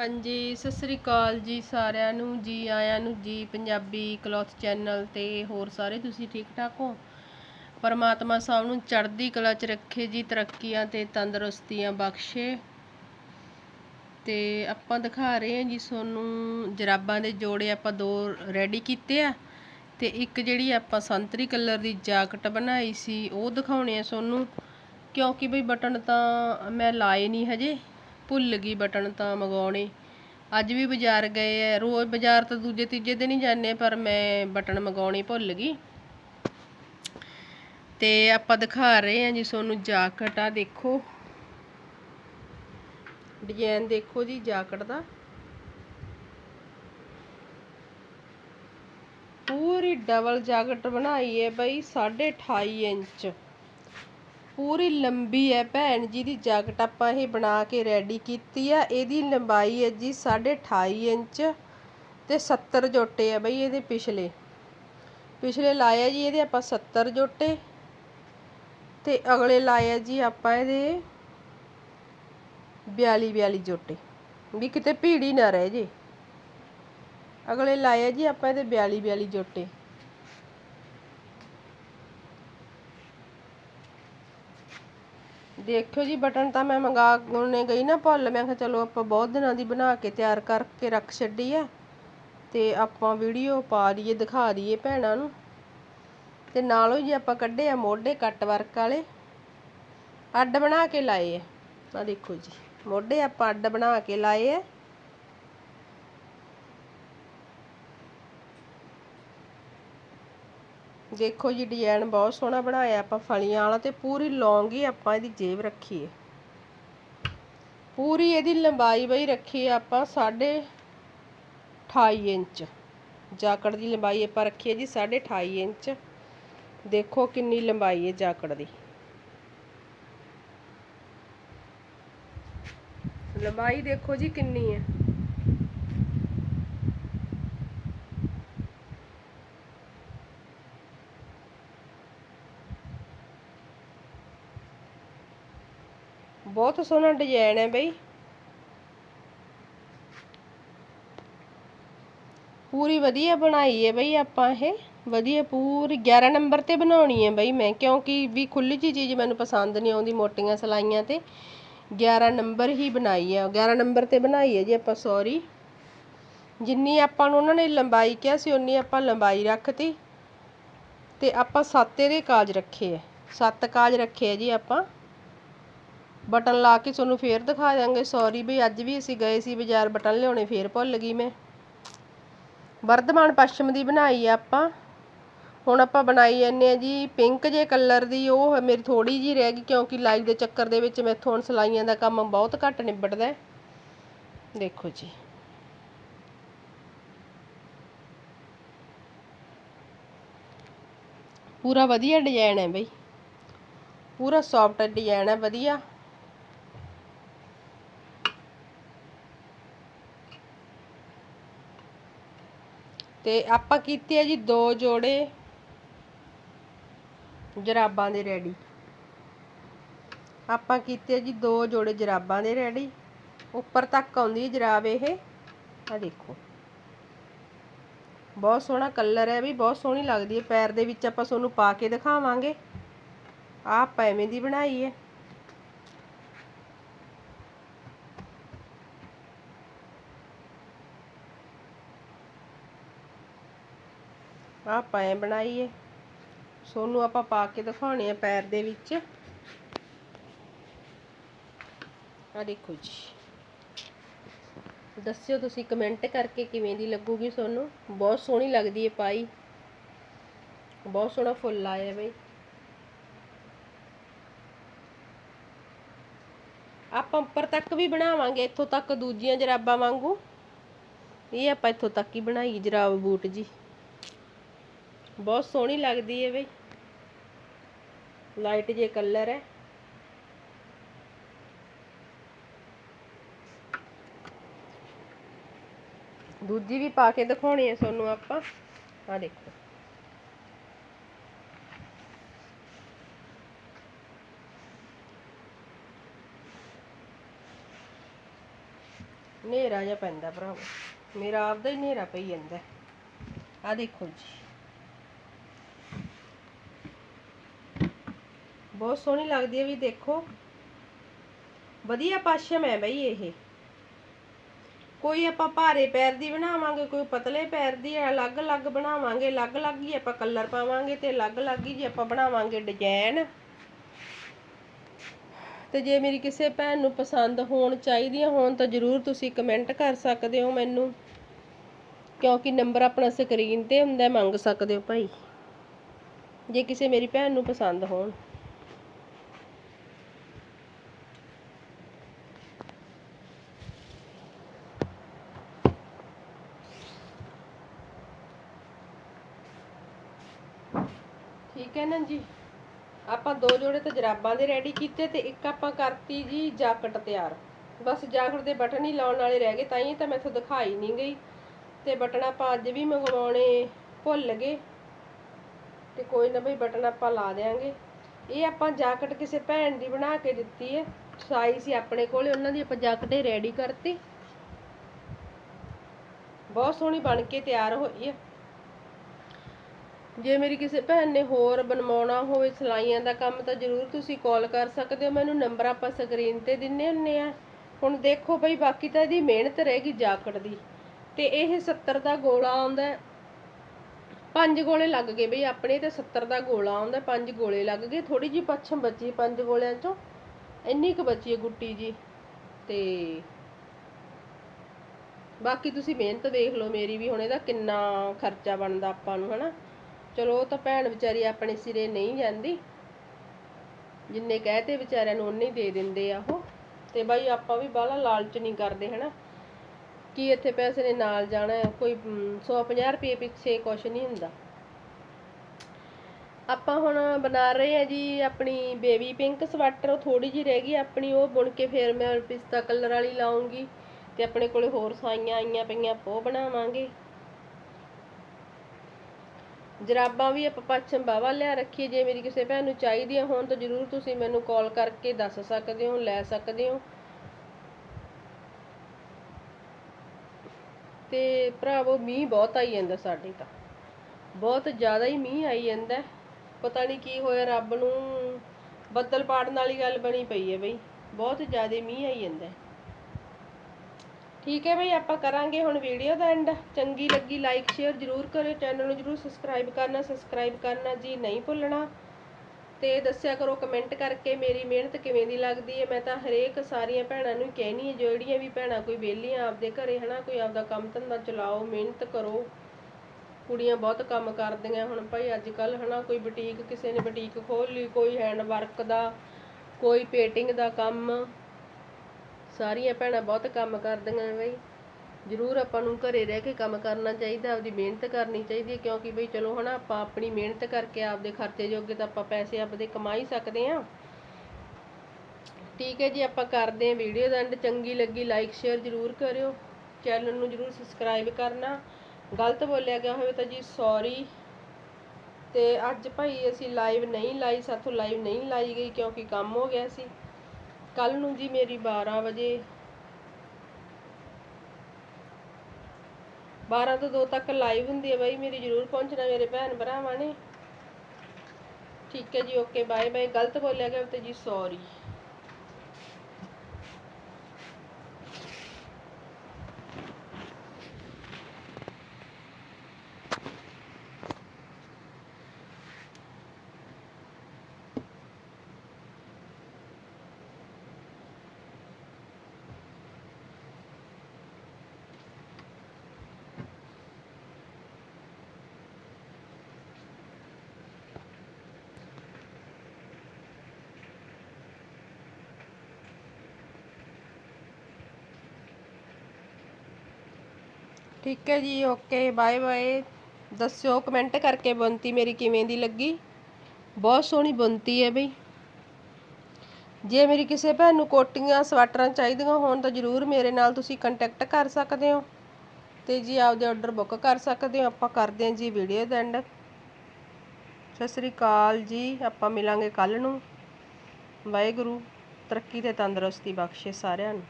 ਹਾਂਜੀ, ਸਤਿ ਸ੍ਰੀ ਅਕਾਲ ਜੀ ਸਾਰਿਆਂ ਨੂੰ, ਜੀ ਆਇਆਂ ਨੂੰ, ਜੀ ਪੰਜਾਬੀ ਕਲੌਥ ਚੈਨਲ ਤੇ ਹੋਰ ਸਾਰੇ ਤੁਸੀਂ ਠੀਕ ਠਾਕ ਹੋ? ਪਰਮਾਤਮਾ ਸਭ ਨੂੰ ਚੜ੍ਹਦੀ ਕਲਾ 'ਚ ਰੱਖੇ ਜੀ, ਤਰੱਕੀਆਂ ਤੇ ਤੰਦਰੁਸਤੀਆਂ ਬਖਸ਼ੇ। ਤੇ ਆਪਾਂ ਦਿਖਾ ਰਹੇ ਹਾਂ ਜੀ ਤੁਹਾਨੂੰ ਜਰਾਬਾਂ ਦੇ ਜੋੜੇ ਆਪਾਂ ਦੋ ਰੈਡੀ ਕੀਤੇ ਆ। ਤੇ ਇੱਕ ਜਿਹੜੀ ਆਪਾਂ ਸੰਤਰੀ ਕਲਰ ਦੀ ਜਾਕਟ ਬਣਾਈ ਸੀ, ਉਹ ਦਿਖਾਉਣੇ ਆ ਤੁਹਾਨੂੰ। ਕਿਉਂਕਿ ਬਈ ਬਟਨ ਤਾਂ ਮੈਂ ਲਾਏ ਨਹੀਂ ਹਜੇ। ਭੁੱਲ ਗਈ ਬਟਨ ਤਾਂ ਮੰਗਵਾਉਣੇ। ਅੱਜ ਵੀ ਬਾਜ਼ਾਰ ਗਏ ਆ ਰੋਜ਼ ਬਾਜ਼ਾਰ ਤਾਂ ਦੂਜੇ ਤੀਜੇ ਦਿਨ ਹੀ ਜਾਂਦੇ ਪਰ ਮੈਂ ਬਟਨ ਮੰਗਾਉਣੇ ਭੁੱਲ ਗਈ। ਤੇ ਆਪਾਂ ਦਿਖਾ ਰਹੇ ਹਾਂ ਜੀ ਤੁਹਾਨੂੰ ਜਾਕਟ। ਆ ਦੇਖੋ। ਡਿਜ਼ਾਈਨ ਦੇਖੋ ਜੀ ਜਾਕਟ ਦਾ। ਪੂਰੀ ਡਬਲ ਜਾਕਟ ਬਣਾਈ ਹੈ ਬਈ 28.5 ਇੰਚ। ਪੂਰੀ ਲੰਬੀ ਹੈ ਭੈਣ ਜੀ ਦੀ ਜਾਕਟ ਆਪਾਂ ਇਹ ਬਣਾ ਕੇ ਰੈਡੀ ਕੀਤੀ ਆ। ਇਹਦੀ ਲੰਬਾਈ ਹੈ ਜੀ 28.5 ਇੰਚ ਤੇ 70 ਜੋਟੇ ਆ ਬਈ ਇਹਦੇ ਪਿਛਲੇ। ਪਿਛਲੇ ਲਾਇਆ ਜੀ ਇਹਦੇ ਆਪਾਂ 70 ਜੋਟੇ ਤੇ ਅਗਲੇ ਲਾਇਆ ਜੀ ਆਪਾਂ ਇਹਦੇ 42 42 ਜੋਟੇ। ਵੀ ਕਿਤੇ ਭੀੜੀ ਨਾ ਰਹਿ ਜੇ। ਅਗਲੇ ਲਾਇਆ ਜੀ ਆਪਾਂ ਇਹਦੇ 42 42 ਜੋਟੇ। ਦੇਖਿਓ ਜੀ ਬਟਨ ਤਾਂ ਮੈਂ ਮੰਗਾ ਨੇ ਗਈ ਨਾ ਭੁੱਲ, ਮੈਂ ਕਿਹਾ ਚਲੋ ਆਪਾਂ ਬਹੁਤ ਦਿਨਾਂ ਦੀ ਬਣਾ ਕੇ ਤਿਆਰ ਕਰਕੇ ਰੱਖ ਛੱਡੀ ਆ। ਤੇ ਆਪਾਂ ਵੀਡੀਓ ਪਾ ਦਈਏ, ਦਿਖਾ ਦਈਏ ਭੈਣਾਂ ਨੂੰ। ਤੇ ਨਾਲੋਂ ਜੀ ਆਪਾਂ ਕੱਢੇ ਆ ਮੋਢੇ ਕੱਟ ਵਰਕ ਵਾਲੇ। ਅੱਡ ਬਣਾ ਕੇ ਲਾਏ ਆ। ਆ ਦੇਖੋ ਜੀ, ਮੋਢੇ ਆਪਾਂ ਅੱਡ ਬਣਾ ਕੇ ਲਾਏ ਆ। ਦੇਖੋ ਜੀ ਡਿਜ਼ਾਈਨ ਬਹੁਤ ਸੋਹਣਾ ਬਣਾਇਆ ਆਪਾਂ ਫਲੀਆਂ ਵਾਲਾ ਤੇ ਪੂਰੀ ਲੌਂਗ ਹੀ ਆਪਾਂ ਇਹਦੀ ਜੇਬ ਰੱਖੀ ਹੈ। ਪੂਰੀ ਇਹਦੀ ਲੰਬਾਈ ਬਈ ਰੱਖੀ ਹੈ ਆਪਾਂ 28 ਇੰਚ। ਜਾਕੜ ਦੀ ਲੰਬਾਈ ਆਪਾਂ ਰੱਖੀ ਹੈ ਜੀ 28 ਇੰਚ। ਦੇਖੋ ਕਿੰਨੀ ਲੰਬਾਈ ਹੈ ਜਾਕੜ ਦੀ। ਲੰਬਾਈ ਦੇਖੋ ਜੀ ਕਿੰਨੀ ਹੈ। ਬਹੁਤ ਸੋਹਣਾ ਡਿਜ਼ਾਈਨ ਹੈ ਬਈ। ਪੂਰੀ ਵਧੀਆ ਬਣਾਈ ਹੈ ਬਈ ਆਪਾਂ ਇਹ। ਵਧੀਆ, ਪੂਰੀ 11 ਨੰਬਰ ਤੇ ਬਣਾਉਣੀ ਹੈ ਬਈ ਮੈਂ, ਕਿਉਂਕਿ ਵੀ ਖੁੱਲੀ ਜੀ ਚੀਜ਼ ਮੈਨੂੰ ਪਸੰਦ ਨਹੀਂ ਆਉਂਦੀ ਮੋਟੀਆਂ ਸਲਾਈਆਂ ਤੇ। 11 ਨੰਬਰ ਹੀ ਬਣਾਈ ਹੈ। 11 ਨੰਬਰ ਤੇ ਬਣਾਈ ਹੈ ਜੀ ਆਪਾਂ ਸੌਰੀ ਜਿੰਨੀ ਆਪਾਂ ਨੂੰ ਉਹਨਾਂ ਨੇ ਲੰਬਾਈ ਕਿਹਾ ਸੀ, ਉਨੀ ਆਪਾਂ ਲੰਬਾਈ ਰੱਖਤੀ। ਤੇ ਆਪਾਂ ਸੱਤ ਇਹਦੇ ਕਾਜ ਰੱਖੇ ਆ ਸੱਤ ਕਾਜ ਰੱਖੇ ਆ ਜੀ ਆਪਾਂ। ਬਟਨ ਲਾ ਕੇ ਤੁਹਾਨੂੰ ਫੇਰ ਦਿਖਾ ਦਾਂਗੇ ਸੌਰੀ ਵੀ ਅੱਜ ਵੀ ਅਸੀਂ ਗਏ ਸੀ ਬਾਜ਼ਾਰ ਬਟਨ ਲਿਆਉਣੇ, ਫੇਰ ਭੁੱਲ ਗਈ ਮੈਂ। ਵਰਧਮਾਨ ਪੱਛਮ ਦੀ ਬਣਾਈ ਆ ਆਪਾਂ। ਹੁਣ ਆਪਾਂ ਬਣਾਈ ਜਾਂਦੇ ਆ ਜੀ ਪਿੰਕ ਜੇ ਕਲਰ ਦੀ। ਉਹ ਮੇਰੀ ਥੋੜੀ ਜੀ ਰਹਿ ਗਈ ਕਿਉਂਕਿ ਲਾਈਵ ਦੇ ਚੱਕਰ ਦੇ ਵਿੱਚ ਮੈਥੋਂ ਹੁਣ ਸਲਾਈਆਂ ਦਾ ਕੰਮ ਬਹੁਤ ਘੱਟ ਨਿਬੜਦਾ ਦੇਖੋ ਜੀ। ਪੂਰਾ ਵਧੀਆ ਡਿਜ਼ਾਈਨ ਹੈ ਬਈ। ਪੂਰਾ ਸੌਫਟ ਡਿਜ਼ਾਈਨ ਹੈ, ਵਧੀਆ। ਤੇ ਆਪਾਂ ਕੀਤੇ ਆ ਜੀ ਦੋ ਜੋੜੇ ਜਰਾਬਾਂ ਦੇ ਰੈਡੀ। ਆਪਾਂ ਕੀਤੇ ਜੀ ਦੋ ਜੋੜੇ ਜਰਾਬਾਂ ਦੇ ਰੈਡੀ। ਉੱਪਰ ਤੱਕ ਆਉਂਦੀ ਹੈ ਜਰਾਬ ਇਹ। ਆ ਦੇਖੋ। ਬਹੁਤ ਸੋਹਣਾ ਕਲਰ ਹੈ ਵੀ, ਬਹੁਤ ਸੋਹਣੀ ਲੱਗਦੀ ਹੈ। ਪੈਰ ਦੇ ਵਿੱਚ ਆਪਾਂ ਤੁਹਾਨੂੰ ਪਾ ਕੇ ਦਿਖਾਵਾਂਗੇ। ਆਹ ਆਪਾਂ ਐਵੇਂ ਦੀ ਬਣਾਈ ਹੈ। ਆਪਾਂ ਐ ਬਣਾਈਏ। ਸੋਨੂੰ ਆਪਾਂ ਪਾ ਕੇ ਦਿਖਾਉਣੇ ਆ ਪੈਰ ਦੇ ਵਿੱਚ। ਆ ਦੇਖੋ ਜੀ। ਦੱਸਿਓ ਤੁਸੀਂ ਕਮੈਂਟ ਕਰਕੇ ਕਿਵੇਂ ਦੀ ਲੱਗੂਗੀ ਤੁਹਾਨੂੰ ਬਹੁਤ ਸੋਹਣੀ ਲੱਗਦੀ ਹੈ ਪਾਈ। ਬਹੁਤ ਸੋਹਣਾ ਫੁੱਲ ਆਇਆ ਬਈ। ਆਪਾਂ ਉੱਪਰ ਤੱਕ ਵੀ ਬਣਾਵਾਂਗੇ, ਇੱਥੋਂ ਤੱਕ ਦੂਜੀਆਂ ਜਰਾਬਾਂ ਵਾਂਗੂ। ਇਹ ਆਪਾਂ ਇੱਥੋਂ ਤੱਕ ਹੀ ਬਣਾਈ ਜਰਾਬ ਬੂਟ ਜੀ। ਬਹੁਤ ਸੋਹਣੀ ਲੱਗਦੀ ਹੈ ਬਈ। ਲਾਈਟ ਜੇ ਕਲਰ ਹੈ ਦੂਜੀ ਵੀ ਪਾ ਕੇ ਦਿਖਾਉਣੀ ਹੈ ਤੁਹਾਨੂੰ ਆਪਾਂ। ਆ ਦੇਖੋ। ਹਨੇਰਾ ਜਿਹਾ ਪੈਂਦਾ ਭਰਾਵੋ। ਮੇਰਾ ਆਪਦਾ ਹੀ ਹਨੇਰਾ ਪਈ ਜਾਂਦਾ। ਆ ਦੇਖੋ ਜੀ। ਬਹੁਤ ਸੋਹਣੀ ਲੱਗਦੀ ਹੈ ਵੀ ਦੇਖੋ। ਵਧੀਆ ਪਾਸ਼ਮ ਹੈ ਬਈ ਇਹ। ਕੋਈ ਆਪਾਂ ਭਾਰੇ ਪੈਰ ਦੀ ਬਣਾਵਾਂਗੇ, ਕੋਈ ਪਤਲੇ ਪੈਰ ਦੀ, ਅਲੱਗ-ਅਲੱਗ ਬਣਾਵਾਂਗੇ, ਅਲੱਗ-ਅਲੱਗ ਹੀ ਆਪਾਂ ਕਲਰ ਪਾਵਾਂਗੇ ਤੇ ਅਲੱਗ-ਅਲੱਗ ਹੀ ਜੇ ਆਪਾਂ ਬਣਾਵਾਂਗੇ ਡਿਜ਼ਾਈਨ ਤੇ ਜੇ ਮੇਰੀ ਕਿਸੇ ਭੈਣ ਨੂੰ ਪਸੰਦ ਹੋਣ ਚਾਹੀਦੀਆਂ ਹੋਣ ਤਾਂ ਜਰੂਰ ਤੁਸੀਂ ਕਮੈਂਟ ਕਰ ਸਕਦੇ ਹੋ ਮੈਨੂੰ। ਕਿਉਂਕਿ ਨੰਬਰ ਆਪਣਾ ਸਕਰੀਨ ਤੇ ਹੁੰਦਾ, ਮੰਗ ਸਕਦੇ ਹੋ ਭਾਈ। ਜੇ ਕਿਸੇ ਮੇਰੀ ਭੈਣ ਨੂੰ ਪਸੰਦ ਹੋਣ। ਠੀਕ ਜੀ, ਆਪਾਂ ਦੋ ਜੋੜੇ ਤਾਂ ਜਰਾਬਾਂ ਦੇ ਰੈਡੀ ਕੀਤੇ ਤੇ ਇੱਕ ਆਪਾਂ ਕਰਤੀ ਜੀ ਜਾਕਟ ਤਿਆਰ। ਬਸ ਜਾਕਟ ਦੇ ਬਟਨ ਹੀ ਲਾਉਣ ਵਾਲੇ ਰਹਿ ਗਏ, ਤਾਂ ਹੀ ਤਾਂ ਮੈਥੋਂ ਦਿਖਾਈ ਨਹੀਂ ਗਈ। ਤੇ ਬਟਨ ਆਪਾਂ ਅੱਜ ਵੀ ਮੰਗਵਾਉਣੇ ਭੁੱਲ ਗਏ। ਤੇ ਕੋਈ ਨਾ ਬਈ ਬਟਨ ਆਪਾਂ ਲਾ ਦੇਾਂਗੇ ਇਹ ਆਪਾਂ ਜਾਕਟ ਕਿਸੇ ਭੈਣ ਦੀ ਬਣਾ ਕੇ ਦਿੱਤੀ ਹੈ। ਸਾਈ ਸੀ ਆਪਣੇ ਕੋਲੇ, ਉਹਨਾਂ ਦੀ ਆਪਾਂ ਜਾਕਟ ਰੈਡੀ ਕਰਤੀ। ਬਹੁਤ ਸੋਹਣੀ ਬਣ ਕੇ ਤਿਆਰ ਹੋਈ ਹੈ। ਜੇ ਮੇਰੀ ਕਿਸੇ ਭੈਣ ਨੇ ਹੋਰ ਬਣਵਾਉਣਾ ਹੋਵੇ ਸਿਲਾਈਆਂ ਦਾ ਕੰਮ, ਤਾਂ ਜਰੂਰ ਤੁਸੀਂ ਕਾਲ ਕਰ ਸਕਦੇ ਹੋ। ਮੈਨੂੰ ਨੰਬਰ ਆਪਾਂ ਸਕਰੀਨ ਤੇ ਦਿੰਨੇ ਹੁੰਨੇ ਆ। ਹੁਣ ਦੇਖੋ ਬਈ, ਬਾਕੀ ਤਾਂ ਇਹਦੀ ਮਿਹਨਤ ਰਹੇਗੀ ਜਾਕਟ ਦੀ। ਤੇ ਇਹ 70 ਦਾ ਗੋਲਾ ਆਉਂਦਾ ਪੰਜ ਗੋਲੇ ਲੱਗ ਗਏ ਬਈ ਆਪਣੇ, ਤੇ 70 ਦਾ ਗੋਲਾ ਆਉਂਦਾ ਪੰਜ ਗੋਲੇ ਲੱਗ ਗਏ। ਥੋੜੀ ਜਿਹੀ ਪੱਛਮ ਬਚੀ ਪੰਜ ਗੋਲਿਆਂ ਚੋਂ। ਇੰਨੀ ਕੁ ਬਚੀ ਹੈ ਗੁੱਟੀ ਜੀ। ਤੇ ਬਾਕੀ ਤੁਸੀਂ ਮਿਹਨਤ ਦੇਖ ਲਓ ਮੇਰੀ ਵੀ, ਹੁਣ ਇਹਦਾ ਕਿੰਨਾ ਖਰਚਾ ਬਣਦਾ ਆਪਾਂ ਨੂੰ, ਹਨਾ? ਚਲੋ ਉਹ ਤਾਂ ਭੈਣ ਵਿਚਾਰੀ ਆਪਣੇ ਸਿਰੇ ਨਹੀਂ ਜਾਂਦੀ। ਜਿੰਨੇ ਕਹਤੇ ਵਿਚਾਰਿਆਂ ਨੂੰ ਉਹਨੇ ਹੀ ਦੇ ਦਿੰਦੇ ਆ ਉਹ। ਤੇ ਬਾਈ ਆਪਾਂ ਵੀ ਬਾਹਲਾ ਲਾਲਚ ਨਹੀਂ ਕਰਦੇ ਹਨਾ? ਕੀ ਇੱਥੇ ਪੈਸੇ ਨੇ ਨਾਲ ਜਾਣਾ ਹੈ, ਕੋਈ 150 ਰੁਪਏ ਪਿੱਛੇ ਕੁਛ ਨਹੀਂ ਹੁੰਦਾ। ਆਪਾਂ ਹੁਣ ਬਣਾ ਰਹੇ ਆ ਜੀ ਆਪਣੀ ਬੇਬੀ ਪਿੰਕ ਸਵੈਟਰ ਥੋੜੀ ਜਿਹੀ ਰਹਿ ਗਈ ਆਪਣੀ ਉਹ ਬੁਣ ਕੇ ਫਿਰ ਮੈਂ ਪਿਸਤਾ ਕਲਰ ਵਾਲੀ ਲਾਉਂਗੀ ਤੇ ਆਪਣੇ ਕੋਲੇ ਹੋਰ ਸਾਈਆਂ ਆਈਆਂ ਪਈਆਂ ਉਹ ਬਣਾਵਾਂਗੇ। ਜਰਾਬਾਂ ਵੀ ਆਪਾਂ ਪੱਛਮ ਬਾਵਾ ਲਿਆ ਰੱਖੀਏ, ਜੇ ਮੇਰੀ ਕਿਸੇ ਭੈਣ ਨੂੰ ਚਾਹੀਦੀਆਂ ਹੋਣ ਤਾਂ ਜਰੂਰ ਤੁਸੀਂ ਮੈਨੂੰ ਕਾਲ ਕਰਕੇ ਦੱਸ ਸਕਦੇ ਹੋ, ਲੈ ਸਕਦੇ ਹੋ। ਤੇ ਭਰਾਵੋ, ਮੀਂਹ ਬਹੁਤ ਆਈ ਜਾਂਦਾ ਸਾਡੇ ਤਾਂ। ਬਹੁਤ ਜ਼ਿਆਦਾ ਹੀ ਮੀਂਹ ਆਈ ਜਾਂਦਾ। ਪਤਾ ਨਹੀਂ ਕੀ ਹੋਇਆ, ਰੱਬ ਨੂੰ ਬੱਦਲ ਪਾੜਨ ਵਾਲੀ ਗੱਲ ਬਣੀ ਪਈ ਹੈ ਬਈ। ਬਹੁਤ ਜ਼ਿਆਦਾ ਮੀਂਹ ਆਈ ਜਾਂਦਾ। ਠੀਕ ਹੈ ਬਈ, ਆਪਾਂ ਕਰਾਂਗੇ ਹੁਣ ਵੀਡੀਓ ਦਾ ਐਂਡ ਚੰਗੀ ਲੱਗੀ ਲਾਈਕ ਸ਼ੇਅਰ ਜਰੂਰ ਕਰਿਓ ਚੈਨਲ ਨੂੰ ਜਰੂਰ ਸਬਸਕ੍ਰਾਈਬ ਕਰਨਾ ਸਬਸਕ੍ਰਾਈਬ ਕਰਨਾ ਜੀ ਨਹੀਂ ਭੁੱਲਣਾ। ਤੇ ਦੱਸਿਆ ਕਰੋ ਕਮੈਂਟ ਕਰਕੇ ਮੇਰੀ ਮਿਹਨਤ ਕਿਵੇਂ ਦੀ ਲੱਗਦੀ ਹੈ। ਮੈਂ ਤਾਂ ਹਰੇਕ ਸਾਰੀਆਂ ਭੈਣਾਂ ਨੂੰ ਕਹਿਣੀ ਹੈ, ਜਿਹੜੀਆਂ ਵੀ ਭੈਣਾਂ ਕੋਈ ਵਿਹਲੀਆਂ ਆਪਦੇ ਘਰੇ, ਹਨਾ, ਕੋਈ ਆਪਦਾ ਕੰਮ ਧੰਦਾ ਚਲਾਓ, ਮਿਹਨਤ ਕਰੋ। ਕੁੜੀਆਂ ਬਹੁਤ ਕੰਮ ਕਰਦੀਆਂ ਹੁਣ ਭਾਈ ਅੱਜ ਕੱਲ ਹਨਾ, ਕੋਈ ਬੁਟੀਕ ਕਿਸੇ ਨੇ ਬੁਟੀਕ ਖੋਲ ਲਈ, ਕੋਈ ਹੈਂਡ ਵਰਕ ਦਾ, ਕੋਈ ਪੇਟਿੰਗ ਦਾ ਕੰਮ। ਸਾਰੀਆਂ ਭੈਣਾਂ ਬਹੁਤ ਕੰਮ ਕਰਦੀਆਂ ਬਈ। ਜ਼ਰੂਰ ਆਪਾਂ ਨੂੰ ਘਰੇ ਰਹਿ ਕੇ ਕੰਮ ਕਰਨਾ ਚਾਹੀਦਾ, ਆਪਦੀ ਮਿਹਨਤ ਕਰਨੀ ਚਾਹੀਦੀ ਹੈ, ਕਿਉਂਕਿ ਬਈ ਚਲੋ ਹਨਾ, ਆਪਾਂ ਆਪਣੀ ਮਿਹਨਤ ਕਰਕੇ ਆਪਦੇ ਖਰਚੇ ਜੋਗੇ ਤਾਂ ਆਪਾਂ ਪੈਸੇ ਆਪਦੇ ਕਮਾ ਹੀ ਸਕਦੇ ਆ ਠੀਕ ਹੈ ਜੀ, ਆਪਾਂ ਕਰਦੇ ਹਾਂ ਵੀਡੀਓ ਦਾ ਐਂਡ ਚੰਗੀ ਲੱਗੀ ਲਾਈਕ ਸ਼ੇਅਰ ਜਰੂਰ ਕਰਿਓ। ਚੈਨਲ ਨੂੰ ਜਰੂਰ ਸਬਸਕ੍ਰਾਈਬ ਕਰਨਾ। ਗਲਤ ਬੋਲਿਆ ਗਿਆ ਹੋਵੇ ਤਾਂ ਜੀ ਸੌਰੀ ਤੇ ਅੱਜ ਭਾਈ ਅਸੀਂ ਲਾਈਵ ਨਹੀਂ ਲਾਈ, ਸਾਥੋਂ ਲਾਈਵ ਨਹੀਂ ਲਾਈ ਗਈ, ਕਿਉਂਕਿ ਕੰਮ ਹੋ ਗਿਆ ਸੀ। ਕੱਲ ਨੂੰ ਜੀ ਮੇਰੀ 12 ਵਜੇ 12 ਤੋਂ 2 ਤੱਕ ਲਾਈਵ ਹੁੰਦੀ ਹੈ ਬਾਈ, ਮੇਰੀ ਜਰੂਰ ਪਹੁੰਚਣਾ ਮੇਰੇ ਭੈਣ ਭਰਾਵਾਂ ਨੇ। ਠੀਕ ਹੈ ਜੀ ਓਕੇ ਬਾਏ ਬਾਏ ਗਲਤ ਬੋਲਿਆ ਗਿਆ, ਤੇ ਜੀ ਸੌਰੀ ਠੀਕ ਹੈ ਜੀ ਓਕੇ ਬਾਏ ਬਾਏ ਦੱਸਿਓ ਕਮੈਂਟ ਕਰਕੇ ਬੁਣਤੀ ਮੇਰੀ ਕਿਵੇਂ ਦੀ ਲੱਗੀ? ਬਹੁਤ ਸੋਹਣੀ ਬੁਣਤੀ ਹੈ ਬਈ। ਜੇ ਮੇਰੀ ਕਿਸੇ ਭੈਣ ਨੂੰ ਕੋਟੀਆਂ, ਸਵੈਟਰਾਂ ਚਾਹੀਦੀਆਂ ਹੋਣ ਤਾਂ ਜਰੂਰ ਮੇਰੇ ਨਾਲ ਤੁਸੀਂ ਕੰਟੈਕਟ ਕਰ ਸਕਦੇ ਹੋ। ਤੇ ਜੀ ਆਪਦੇ ਆਰਡਰ ਬੁੱਕ ਕਰ ਸਕਦੇ ਹੋ। ਆਪਾਂ ਕਰਦੇ ਹਾਂ ਜੀ video the and Sat Sri ਅਕਾਲ ਜੀ। ਆਪਾਂ ਮਿਲਾਂਗੇ ਕੱਲ ਨੂੰ। ਵਾਹਿਗੁਰੂ। ਤਰੱਕੀ ਤੇ ਤੰਦਰੁਸਤੀ ਬਖਸ਼ੇ ਸਾਰਿਆਂ ਨੂੰ।